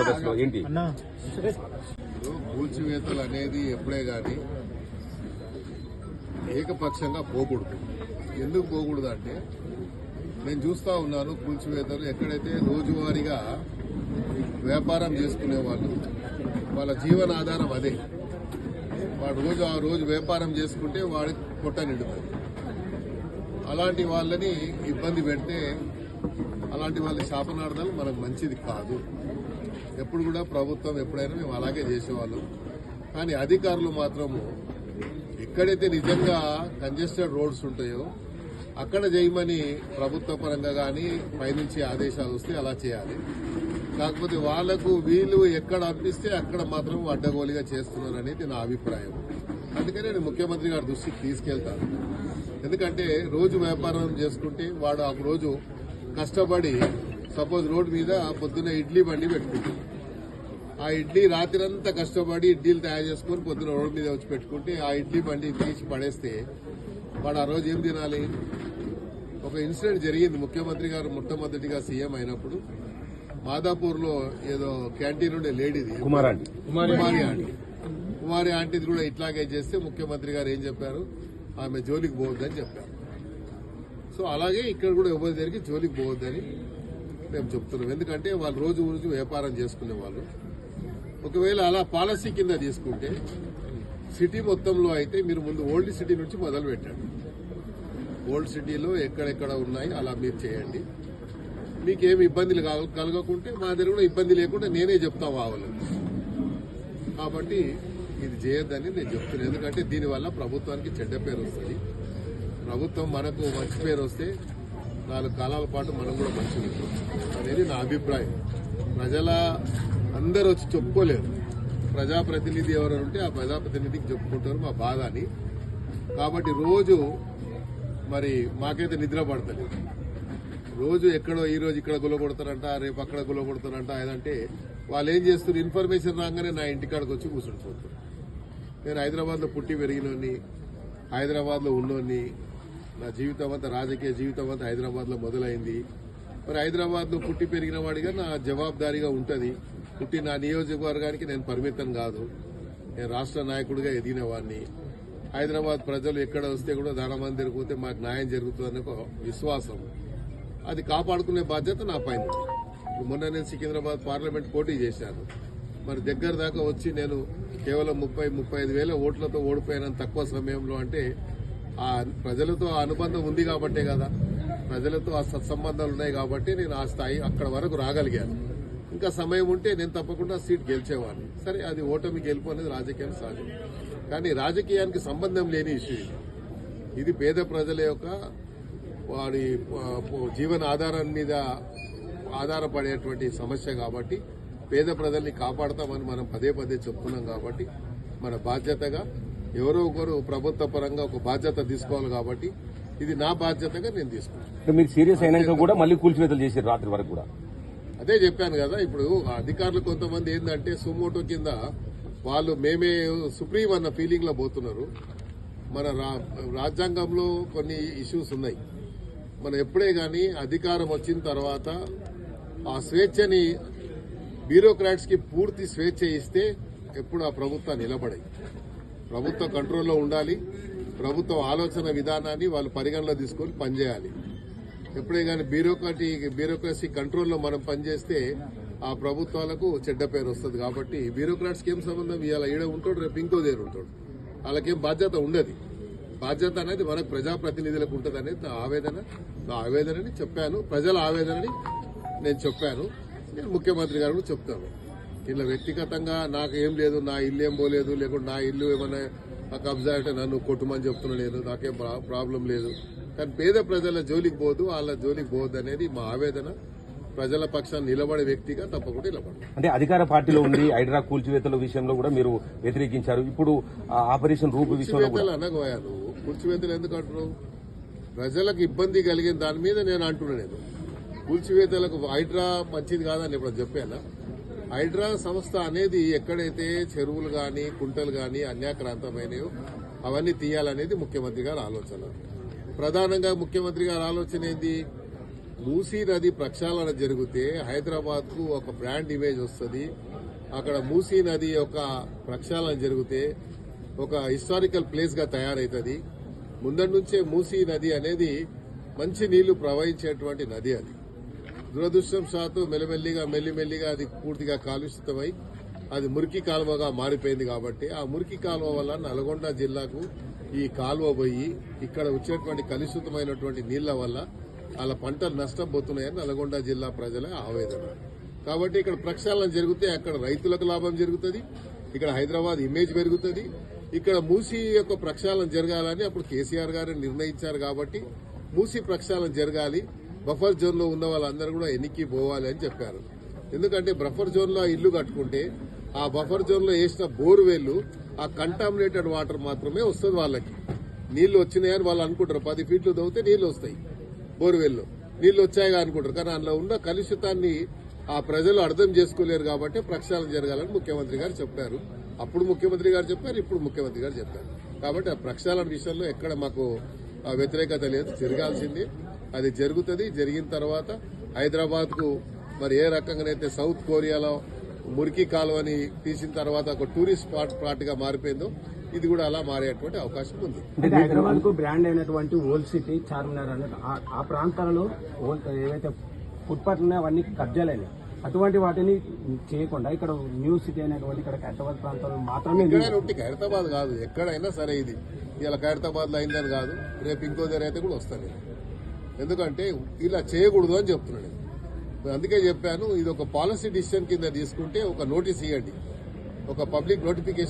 దశలో ఏంటి? కూల్చివేతలు అనేది ఎప్పుడే కానీ ఏకపక్షంగా పోకూడదు. ఎందుకు పోకూడదు అంటే నేను చూస్తా ఉన్నాను కూల్చివేతలు ఎక్కడైతే రోజువారీగా వ్యాపారం చేసుకునే వాళ్ళు వాళ్ళ జీవనాధారం అదే. వాడు రోజు ఆ రోజు వ్యాపారం చేసుకుంటే వాడికి పొట్ట నిండుతుంది. అలాంటి వాళ్ళని ఇబ్బంది పెడితే అలాంటి వాళ్ళ శాపనార్థాలు మనకు మంచిది కాదు. ఎప్పుడు కూడా ప్రభుత్వం ఎప్పుడైనా మేము అలాగే చేసేవాళ్ళం. కానీ అధికారులు మాత్రము ఎక్కడైతే నిజంగా కంజెస్టెడ్ రోడ్స్ ఉంటాయో అక్కడ చేయమని ప్రభుత్వ పరంగా కానీ పైనుంచి ఆదేశాలు వస్తే అలా చేయాలి. కాకపోతే వాళ్ళకు వీళ్ళు ఎక్కడ అనిపిస్తే అక్కడ మాత్రం అడ్డగోలుగా చేస్తున్నారు అనేది నా అభిప్రాయం. అందుకని నేను ముఖ్యమంత్రి గారి దృష్టికి తీసుకెళ్తాను. ఎందుకంటే రోజు వ్యాపారం చేసుకుంటే వాడు ఆ రోజు కష్టపడి సపోజ్ రోడ్డు మీద పొద్దున్న ఇడ్లీ బండి పెట్టుకుంటాడు ఆ ఇడ్లీ రాత్రంతా కష్టపడి ఇడ్లీలు తయారు చేసుకొని పొద్దున రోడ్డు మీద వచ్చి పెట్టుకుంటే ఆ ఇడ్లీ బండి తీసి పడేస్తే వాడు ఆ రోజు ఏం తినాలి? ఒక ఇన్సిడెంట్ జరిగింది. ముఖ్యమంత్రి గారు మొట్టమొదటిగా సీఎం అయినప్పుడు మాదాపూర్లో ఏదో క్యాంటీన్ ఉండే లేడీది. కుమారాంటి కుమారి ఆంటీ. కుమారి ఆంటీది కూడా ఇట్లాగే చేస్తే ముఖ్యమంత్రి గారు ఏం చెప్పారు? ఆమె జోలికి పోవద్దని చెప్పారు. సో అలాగే ఇక్కడ కూడా ఎవరి దగ్గరికి జోలికి పోవద్దని మేము చెప్తున్నాం. ఎందుకంటే వాళ్ళు రోజు రోజు వ్యాపారం చేసుకునే వాళ్ళు. ఒకవేళ అలా పాలసీ కింద తీసుకుంటే సిటీ మొత్తంలో అయితే మీరు ముందు ఓల్డ్ సిటీ నుంచి మొదలు పెట్టండి ఓల్డ్ సిటీలో ఎక్కడెక్కడ ఉన్నాయి అలా మీరు చేయండి. మీకు ఇబ్బందులు కలగకుంటే మా దగ్గర కూడా ఇబ్బంది లేకుండా నేనే చెప్తా వాళ్ళు కాబట్టి ఇది చేయొద్దని నేను చెప్తున్నాను. ఎందుకంటే దీనివల్ల ప్రభుత్వానికి చెడ్డ పేరు వస్తుంది. ప్రభుత్వం మనకు మంచి పేరు వస్తే నాలుగు కాలాల పాటు మనం కూడా మంచి అనేది నా అభిప్రాయం. ప్రజల అందరూ వచ్చి చెప్పుకోలేరు. ప్రజాప్రతినిధి ఎవరైనా ఉంటే ఆ ప్రజాప్రతినిధికి చెప్పుకుంటారు మా బాధ అని కాబట్టి రోజు మరి మాకైతే నిద్ర పడతలేదు. రోజు ఎక్కడో ఈ రోజు ఇక్కడ గుల కొడతారంట రేపు అక్కడ గుల కొడతారంట ఏదంటే వాళ్ళు ఏం చేస్తున్నారు? ఇన్ఫర్మేషన్ రాగానే నా ఇంటికాడికి వచ్చి కూర్చుండిపోతారు. నేను హైదరాబాద్లో పుట్టి పెరిగినోని హైదరాబాద్లో ఉన్నోని నా జీవితం అంతా రాజకీయ జీవితం అంతా హైదరాబాద్లో మొదలైంది. మరి హైదరాబాద్లో పుట్టి పెరిగిన వాడిగా నా జవాబారీగా ఉంటుంది. పుట్టి నా నియోజకవర్గానికి నేను పరిమితం కాదు. నేను రాష్ట్ర నాయకుడిగా ఎదిగిన వాడిని హైదరాబాద్ ప్రజలు ఎక్కడ వస్తే కూడా దానమంది జరిగిపోతే మాకు న్యాయం జరుగుతుందనే ఒక విశ్వాసం. అది కాపాడుకునే బాధ్యత నా పైన మొన్న నేను సికింద్రాబాద్ పార్లమెంట్ పోటీ చేశాను. మరి దగ్గర దాకా వచ్చి నేను కేవలం ముప్పై ముప్పై ఐదు వేల ఓట్లతో ఓడిపోయాను తక్కువ సమయంలో అంటే ఆ ప్రజలతో ఆ అనుబంధం ఉంది కాబట్టే కదా. ప్రజలతో ఆ సత్సంబంధాలు ఉన్నాయి కాబట్టి నేను ఆ స్థాయి అక్కడ వరకు రాగలిగాను. ఇంకా సమయం ఉంటే నేను తప్పకుండా సీట్ గెలిచేవాడిని. సరే అది ఓటమి గెలుపు అనేది రాజకీయం సహజం కానీ రాజకీయానికి సంబంధం లేని ఇష్యూ ఇది. ఇది పేద ప్రజల యొక్క వాడి జీవన ఆధారం మీద ఆధారపడేటువంటి సమస్య కాబట్టి పేద ప్రజల్ని కాపాడతామని మనం పదే పదే చెప్తున్నాం కాబట్టి మన బాధ్యతగా ఎవరో ఒకరు ప్రభుత్వ పరంగా ఒక బాధ్యత తీసుకోవాలి కాబట్టి ఇది నా బాధ్యతగా నేను తీసుకుంటాను. అంటే మీరు సీరియస్ అయినాక కూడా మళ్ళీ కూల్చివేతలు చేశారు రాత్రి వరకు కూడా. అదే చెప్పాను కదా ఇప్పుడు అధికారులు కొంతమంది ఏంటంటే సుమోటో కింద వాళ్ళు మేమే సుప్రీం అన్న ఫీలింగ్లో పోతున్నారు. మన రా- రాజ్యాంగంలో కొన్ని ఇష్యూస్ ఉన్నాయి. మనం ఎప్పుడే గాని అధికారం వచ్చిన తర్వాత ఆ స్వేచ్ఛని బ్యూరోక్రాట్స్కి పూర్తి స్వేచ్ఛ ఇస్తే ఎప్పుడు ఆ ప్రభుత్వం నిలబడాయి ప్రభుత్వ కంట్రోల్లో ఉండాలి. ప్రభుత్వ ఆలోచన విధానాన్ని వాళ్ళు పరిగణలో తీసుకొని పనిచేయాలి. ఎప్పుడే కానీ బ్యూరోక్రటీ బ్యూరోక్రసీ కంట్రోల్లో మనం పనిచేస్తే ఆ ప్రభుత్వాలకు చెడ్డ పేరు వస్తుంది కాబట్టి బ్యూరోక్రాట్స్కి ఏం సంబంధం? ఇవాళ ఈడ ఉంటాడు రేపు ఇంకో దగ్గర ఉంటాడు. వాళ్ళకేం బాధ్యత ఉండదు. బాధ్యత అనేది మనకు ప్రజాప్రతినిధులకు ఉంటుంది అనేది నా ఆవేదన. నా ఆవేదనని చెప్పాను. ప్రజల ఆవేదనని నేను చెప్పాను. నేను ముఖ్యమంత్రి గారు కూడా చెప్తాను. ఇలా వ్యక్తిగతంగా నాకు ఏం లేదు నా ఇల్లు ఏం పోలేదు లేకుంటే నా ఇల్లు ఏమైనా కబ్జా అంటే నన్ను కొట్టుమని చెప్తున్నా నేను నాకేం ప్రా- ప్రాబ్లం లేదు. కానీ పేద ప్రజల జోలికి పోదు వాళ్ళ జోలికి పోవద్దు అనేది మా ఆవేదన. ప్రజల పక్షాన్ని నిలబడే వ్యక్తిగా తప్పకుండా నిలబడతాను అంటే అధికార పార్టీలో ఉండి హైడ్రా కూల్చివేతల విషయంలో కూడా మీరు వ్యతిరేకించారు. ఇప్పుడు ఆ ఆపరేషన్ రూపు విషయంలో కూడా. కూర్చివేతలు అనగోయా నువ్వు కూర్చివేతలు ఎందుకు అంటున్నావు? ప్రజలకు ఇబ్బంది కలిగిన దాని మీద నేను అంటున్నా నేను. కూల్చివేతలకు హైడ్రా మంచిది కాదని ఇప్పుడు చెప్పానా? హైడ్రా సంస్థ అనేది ఎక్కడైతే చెరువులు గాని కుంటలు గాని అన్యాక్రాంతమైనయో అవన్నీ తీయాలనేది ముఖ్యమంత్రి గారి ఆలోచన. ప్రధానంగా ముఖ్యమంత్రి గారి ఆలోచన ఏంది? మూసీ నది ప్రక్షాళన జరిగితే హైదరాబాద్కు ఒక బ్రాండ్ ఇమేజ్ వస్తుంది. అక్కడ మూసీ నది యొక్క ప్రక్షాళన జరిగితే ఒక హిస్టారికల్ ప్లేస్గా తయారవుతుంది ముందటి నుంచే మూసీ నది అనేది మంచి నీళ్ళు ప్రవహించేటువంటి నది అది. దురదృష్టం శాతం మెల్లమెల్లిగా మెల్లిమెల్లిగా అది పూర్తిగా కాలుషితమై అది మురికి కాలువగా మారిపోయింది కాబట్టి ఆ మురికి కాలువ వల్ల నల్గొండ జిల్లాకు ఈ కాలువ పోయి ఇక్కడ వచ్చేటువంటి కలుషితమైనటువంటి నీళ్ళ వల్ల వాళ్ళ పంటలు నష్టపోతున్నాయని నల్గొండ జిల్లా ప్రజల ఆవేదన. కాబట్టి ఇక్కడ ప్రక్షాళన జరిగితే అక్కడ రైతులకు లాభం జరుగుతుంది ఇక్కడ హైదరాబాద్ ఇమేజ్ పెరుగుతుంది ఇక్కడ మూసీ యొక్క ప్రక్షాళన జరగాలని అప్పుడు కేసీఆర్ గారు నిర్ణయించారు కాబట్టి మూసీ ప్రక్షాళన జరగాలి. బఫర్ జోన్లో ఉన్న వాళ్ళందరూ కూడా ఎన్నికి పోవాలి అని చెప్పారు. ఎందుకంటే బఫర్ జోన్లో ఇల్లు కట్టుకుంటే ఆ బఫర్ జోన్లో వేసిన బోర్వెల్ ఆ కంటామినేటెడ్ వాటర్ మాత్రమే వస్తుంది వాళ్ళకి. నీళ్ళు వచ్చినాయని వాళ్ళు అనుకుంటారు. పది ఫీట్లు తవ్వితే నీళ్ళు వస్తాయి బోర్వెల్లో. నీళ్ళు వచ్చాయిగా అనుకుంటారు. కానీ అందులో ఉన్న కలుషితాన్ని ఆ ప్రజలు అర్థం చేసుకోలేరు కాబట్టి ప్రక్షాళన జరగాలని ముఖ్యమంత్రి గారు చెప్పారు. అప్పుడు ముఖ్యమంత్రి గారు చెప్పారు ఇప్పుడు ముఖ్యమంత్రి గారు చెప్పారు. కాబట్టి ఆ ప్రక్షాళన విషయంలో ఎక్కడ మాకు వ్యతిరేకత లేదు. జరగాల్సింది అది జరుగుతుంది. జరిగిన తర్వాత హైదరాబాద్కు మరి ఏ రకంగానైతే సౌత్ కొరియాలో మురికి కాలువని తీసిన తర్వాత ఒక టూరిస్ట్ స్పాట్ స్పాట్గా మారిపోయిందో ఇది కూడా అలా మారేటువంటి అవకాశం ఉంది. హైదరాబాద్కు బ్రాండ్ అయినటువంటి ఓల్డ్ సిటీ చార్మినార్ అనే ఆ- ఆ ప్రాంతాలలో ఓల్డ్ ఏవైతే ఫుట్పాత్ ఉన్నాయో అవన్నీ కబ్జాలైనాయి అటువంటి వాటిని చేయకుండా ఇక్కడ న్యూ సిటీ అనేటువంటి ఇక్కడ హైదరాబాద్ ప్రాంతాల్లో మాత్రమే ఖైరతాబాద్ కాదు. ఎక్కడైనా సరే ఇది. ఇలా ఖైరతాబాద్లో అయిందని కాదు. రేపు ఇంకో దగ్గర అయితే కూడా వస్తాను. ఎందుకంటే ఇలా చేయకూడదు అని చెప్తున్నాను నేను. అందుకే చెప్పాను ఇది ఒక పాలసీ డిసిషన్ కింద తీసుకుంటే ఒక నోటీస్ ఇవ్వండి ఒక పబ్లిక్ నోటిఫికేషన్